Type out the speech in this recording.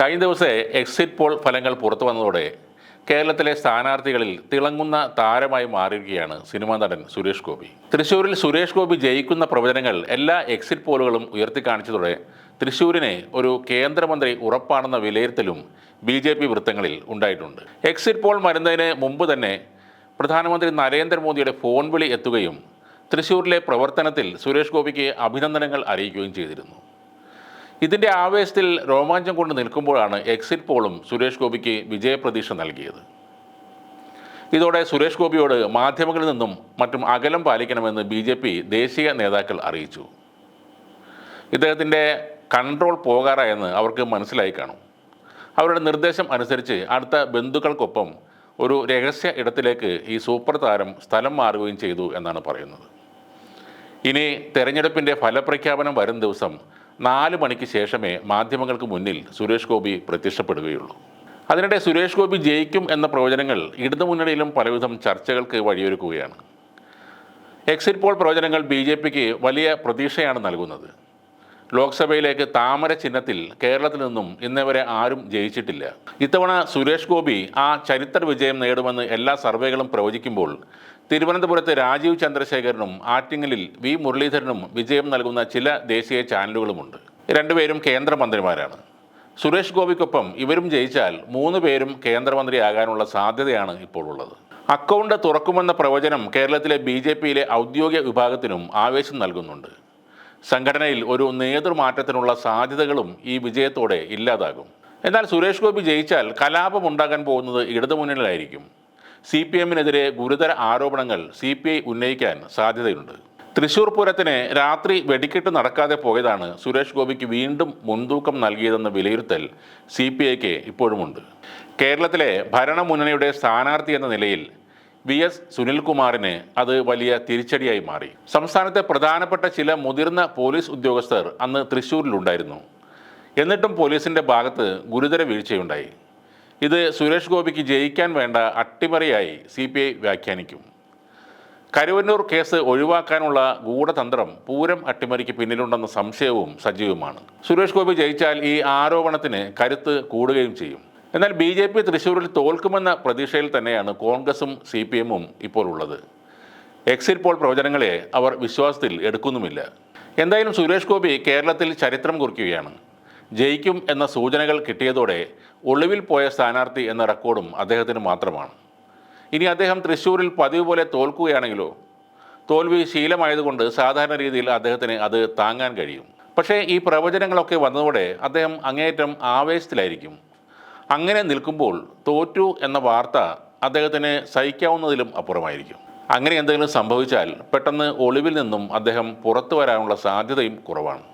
കഴിഞ്ഞ ദിവസത്തെ exit poll ഫലങ്ങൾ പുറത്തു വന്നതോടെ കേരളത്തിലെ സ്ഥാനാർത്ഥികളിൽ തിളങ്ങുന്ന താരമായി മാറിയിരിക്കുകയാണ് സിനിമാ നടൻ സുരേഷ് ഗോപി. തൃശ്ശൂരിൽ സുരേഷ് ഗോപി ജയിക്കുന്ന പ്രവചനങ്ങൾ എല്ലാ എക്സിറ്റ് പോളുകളും ഉയർത്തിക്കാണിച്ചതോടെ തൃശ്ശൂരിനെ ഒരു കേന്ദ്രമന്ത്രി ഉറപ്പാണെന്ന വിലയിരുത്തലും ബി ജെ പി വൃത്തങ്ങളിൽ ഉണ്ടായിട്ടുണ്ട്. എക്സിറ്റ് പോൾ വരുന്നതിന് മുമ്പ് തന്നെ പ്രധാനമന്ത്രി നരേന്ദ്രമോദിയുടെ ഫോൺ വിളി എത്തുകയും തൃശ്ശൂരിലെ പ്രവർത്തനത്തിൽ സുരേഷ് ഗോപിക്ക് അഭിനന്ദനങ്ങൾ അറിയിക്കുകയും ചെയ്തിരുന്നു. ഇതിന്റെ ആവേശത്തിൽ രോമാഞ്ചം കൊണ്ട് നിൽക്കുമ്പോഴാണ് എക്സിറ്റ് പോളും സുരേഷ് ഗോപിക്ക് വിജയപ്രതീക്ഷ നൽകിയത്. ഇതോടെ സുരേഷ് ഗോപിയോട് മാധ്യമങ്ങളിൽ നിന്നും മറ്റും അകലം പാലിക്കണമെന്ന് ബി ജെ പി ദേശീയ നേതാക്കൾ അറിയിച്ചു. ഇദ്ദേഹത്തിന്റെ കൺട്രോൾ പോകാറായെന്ന് അവർക്ക് മനസ്സിലായി കാണും. അവരുടെ നിർദ്ദേശം അനുസരിച്ച് അടുത്ത ബന്ധുക്കൾക്കൊപ്പം ഒരു രഹസ്യ ഇടത്തിലേക്ക് ഈ സൂപ്പർ താരം സ്ഥലം മാറുകയും ചെയ്തു എന്നാണ് പറയുന്നത്. ഇനി തെരഞ്ഞെടുപ്പിന്റെ ഫലപ്രഖ്യാപനം വരും ദിവസം നാല് മണിക്ക് ശേഷമേ മാധ്യമങ്ങൾക്ക് മുന്നിൽ സുരേഷ് ഗോപി പ്രത്യക്ഷപ്പെടുകയുള്ളൂ. അതിനിടെ സുരേഷ് ഗോപി ജയിക്കും എന്ന പ്രവചനങ്ങൾ ഇടതുമുന്നണിയിലും പലവിധം ചർച്ചകൾക്ക് വഴിയൊരുക്കുകയാണ്. എക്സിറ്റ് പോൾ പ്രവചനങ്ങൾ ബി വലിയ പ്രതീക്ഷയാണ് നൽകുന്നത്. ലോക്സഭയിലേക്ക് താമര ചിഹ്നത്തിൽ കേരളത്തിൽ നിന്നും ഇന്നേവരെ ആരും ജയിച്ചിട്ടില്ല. ഇത്തവണ സുരേഷ് ഗോപി ആ ചരിത്ര വിജയം നേടുമെന്ന് എല്ലാ സർവേകളും പ്രവചിക്കുമ്പോൾ തിരുവനന്തപുരത്ത് രാജീവ് ചന്ദ്രശേഖരനും ആറ്റിങ്ങലിൽ വി മുരളീധരനും വിജയം നൽകുന്ന ചില ദേശീയ ചാനലുകളുമുണ്ട്. രണ്ടുപേരും കേന്ദ്രമന്ത്രിമാരാണ്. സുരേഷ് ഗോപിക്കൊപ്പം ഇവരും ജയിച്ചാൽ മൂന്ന് പേരും കേന്ദ്രമന്ത്രിയാകാനുള്ള സാധ്യതയാണ് ഇപ്പോൾ ഉള്ളത്. അക്കൗണ്ട് തുറക്കുമെന്ന പ്രവചനം കേരളത്തിലെ ബി ഔദ്യോഗിക വിഭാഗത്തിനും ആവേശം നൽകുന്നുണ്ട്. സംഘടനയിൽ ഒരു നേതൃമാറ്റത്തിനുള്ള സാധ്യതകളും ഈ വിജയത്തോടെ ഇല്ലാതാകും. എന്നാൽ സുരേഷ് ഗോപി ജയിച്ചാൽ കലാപം ഉണ്ടാകാൻ പോകുന്നത് ഇടതുമുന്നണിയിലായിരിക്കും സി പി എമ്മിനെതിരെ ഗുരുതര ആരോപണങ്ങൾ സി പി ഐ ഉന്നയിക്കാൻ സാധ്യതയുണ്ട്. തൃശൂർ പൂരത്തിന് രാത്രി വെടിക്കെട്ട് നടക്കാതെ പോയതാണ് സുരേഷ് ഗോപിക്ക് വീണ്ടും മുൻതൂക്കം നൽകിയതെന്ന വിലയിരുത്തൽ സി പി ഐക്ക് ഇപ്പോഴുമുണ്ട്. കേരളത്തിലെ ഭരണമുന്നണിയുടെ സ്ഥാനാർത്ഥി എന്ന നിലയിൽ വി എസ് സുനിൽകുമാറിന് അത് വലിയ തിരിച്ചടിയായി മാറി. സംസ്ഥാനത്തെ പ്രധാനപ്പെട്ട ചില മുതിർന്ന പോലീസ് ഉദ്യോഗസ്ഥർ അന്ന് തൃശ്ശൂരിലുണ്ടായിരുന്നു. എന്നിട്ടും പോലീസിന്റെ ഭാഗത്ത് ഗുരുതര വീഴ്ചയുണ്ടായി. ഇത് സുരേഷ് ഗോപിക്ക് ജയിക്കാൻ വേണ്ട അട്ടിമറിയായി സി പി ഐ വ്യാഖ്യാനിക്കും. കരുവന്നൂർ കേസ് ഒഴിവാക്കാനുള്ള ഗൂഢതന്ത്രം പൂരം അട്ടിമറിക്ക് പിന്നിലുണ്ടെന്ന സംശയവും സജീവമാണ്. സുരേഷ് ഗോപി ജയിച്ചാൽ ഈ ആരോപണത്തിന് കരുത്ത് കൂടുകയും ചെയ്യും. എന്നാൽ ബി ജെ പി തൃശ്ശൂരിൽ തോൽക്കുമെന്ന പ്രതീക്ഷയിൽ തന്നെയാണ് കോൺഗ്രസും സി പി എമ്മും ഇപ്പോൾ ഉള്ളത് എക്സിറ്റ് പോൾ പ്രവചനങ്ങളെ അവർ വിശ്വാസത്തിൽ എടുക്കുന്നുമില്ല. എന്തായാലും സുരേഷ് ഗോപി കേരളത്തിൽ ചരിത്രം കുറിക്കുകയാണ്. ജയിക്കും എന്ന സൂചനകൾ കിട്ടിയതോടെ ഒളിവിൽ പോയ സ്ഥാനാർത്ഥി എന്ന റെക്കോർഡും അദ്ദേഹത്തിന് മാത്രമാണ്. ഇനി അദ്ദേഹം തൃശ്ശൂരിൽ പതിവ് പോലെ തോൽക്കുകയാണെങ്കിലോ? തോൽവി ശീലമായതുകൊണ്ട് സാധാരണ രീതിയിൽ അദ്ദേഹത്തിന് അത് താങ്ങാൻ കഴിയും. പക്ഷേ ഈ പ്രവചനങ്ങളൊക്കെ വന്നതോടെ അദ്ദേഹം അങ്ങേയറ്റം ആവേശത്തിലായിരിക്കും. അങ്ങനെ നിൽക്കുമ്പോൾ തോറ്റു എന്ന വാർത്ത അദ്ദേഹത്തിന് സഹിക്കാവുന്നതിലും അപ്പുറമായിരിക്കും. അങ്ങനെ എന്തെങ്കിലും സംഭവിച്ചാൽ പെട്ടെന്ന് ഒളിവിൽ നിന്നും അദ്ദേഹം പുറത്തു വരാനുള്ള സാധ്യതയും കുറവാണ്.